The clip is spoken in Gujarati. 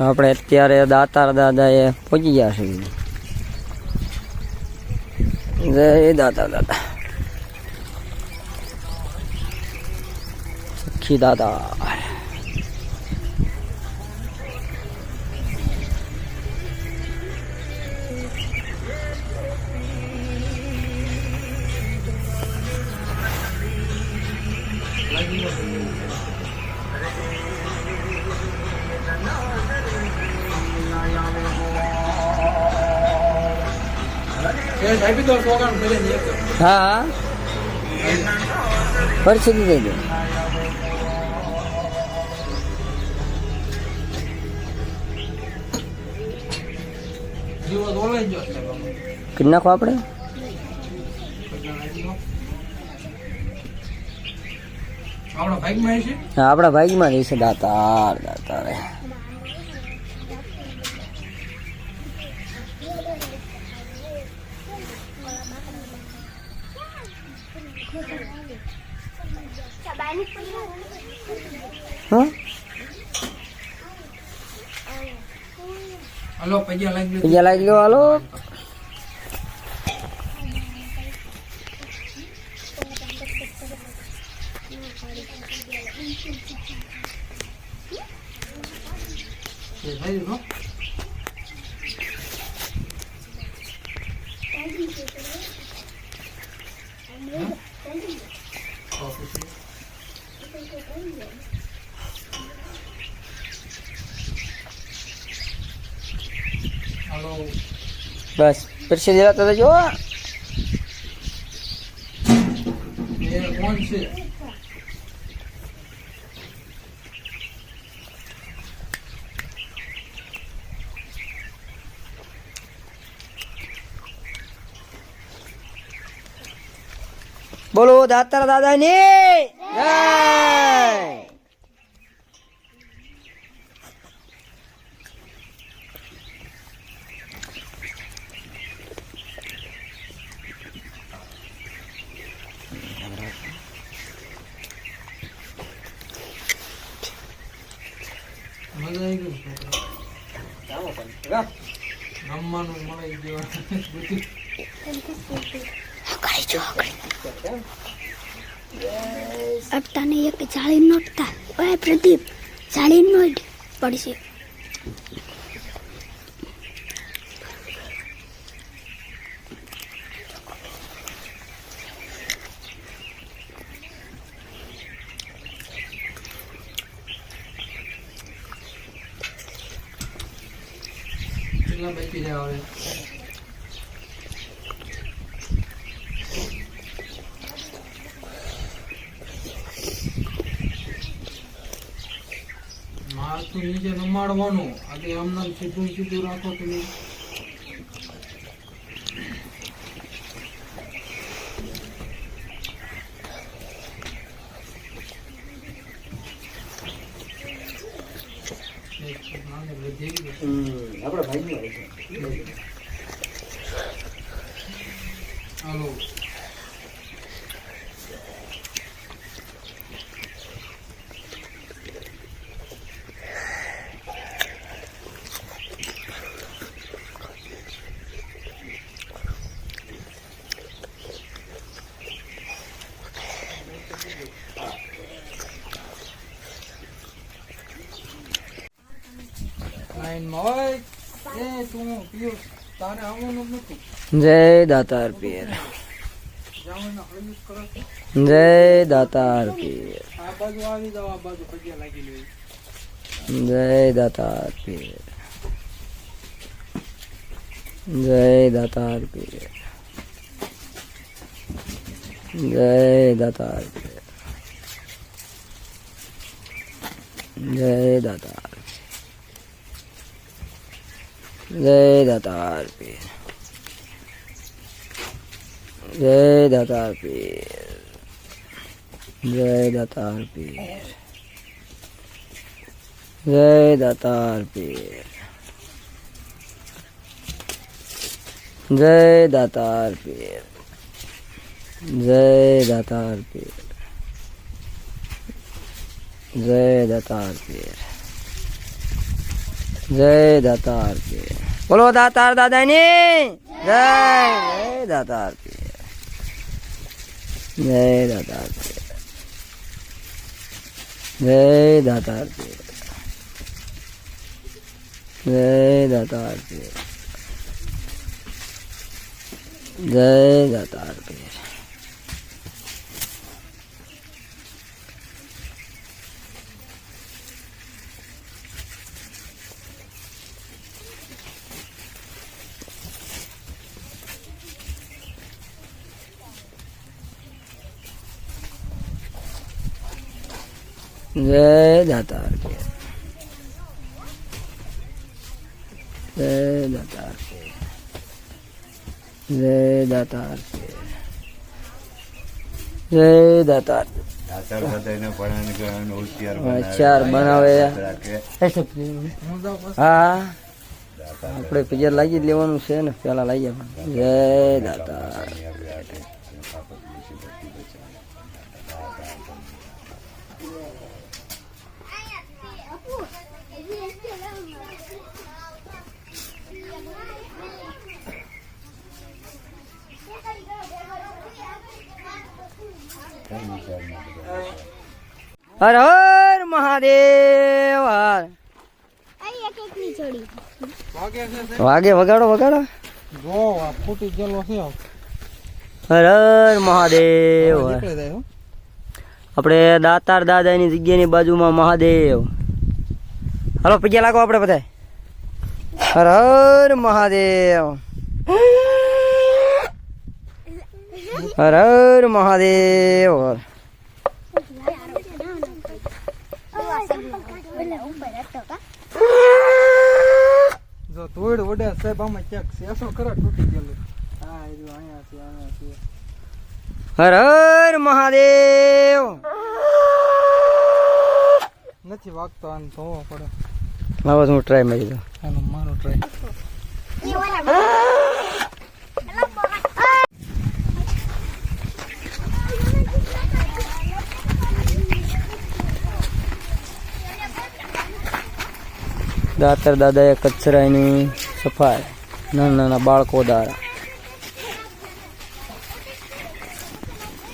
આપણે અત્યારે દાતાર દાદાએ પહોંચી ગયા છે. જય દાતા દાદા. સખી દાદા. હા હા. પરિસ્થિતિ થઈ ગઈ. કરી નાખો આપણે. આપણા છે? ભાગમાં રહેશે દાતાર દાતાર. હલો પૈયા લાગી બીજા લાગી લો હાલો. ગયું હો. બસ પરિસ્થિતિ જતા જો એ કોણ છે બોલો દાતાર દાદાની જય રમવાનું મળી ગયું બધું અટતા નહીં એક જાળી નોટતા. ઓય પ્રદીપ જાળી નોટ પડશે. કેટલા બેસી રહ્યા હવે નીચે નમાડવાનું આજે હમણાં સીધું સીધું રાખો તમે ગયું આપણા ભાગમાં જય દાતાર પીર. જય દાતાર પીર. જય દાતાર પીર. જય દાતાર પીર. જય દાતાર પીર. જય દાતાર. જય દાતાર પીર જય દાતાર પીર જય દાતાર પીર જય દાતાર પીર જય દાતાર પીર જય દાતાર પીર જય દાતાર પીર જય દાતાર પીર બોલો દાતાર દાદાની? જય જય દાતાર પીર જય દાતાર પીર જય દાતાર પીર જય દાતાર પીર જય દાતાર પીર જય દાતાર જય દાતાર જય દાતાર જય દાતાર ચાર બનાવે હા આપણે પિજર લાગી લેવાનું છે ને પેલા લાગી જય દાતા હર હર મહાદેવ હર. વાગે છે વગાડો વગાડો. જો આ ફૂટી ગયેલો છે. હર હર મહાદેવ. આપણે દાતાર દાદાની જગ્યાની બાજુમાં મહાદેવ. હલો પગ્યા લાગો આપણે બધા હર હર મહાદેવ. હર હર મહાદેવ હર. જો ધૂળ વડે સાહેબ આમાં ક્યાંક શેસો ખરા તૂટી ગયેલું. હા એ જો અહીંયા છે અહીંયા છે. હર હર મહાદેવ. નથી વાગતો આને ધોવો પડે. લાવો હું ટ્રાય મારી દઉં. આનો મારો ટ્રાય દાતર દાદાએ કચરાની સફાઈ નાના નાના બાળકો દ્વારા.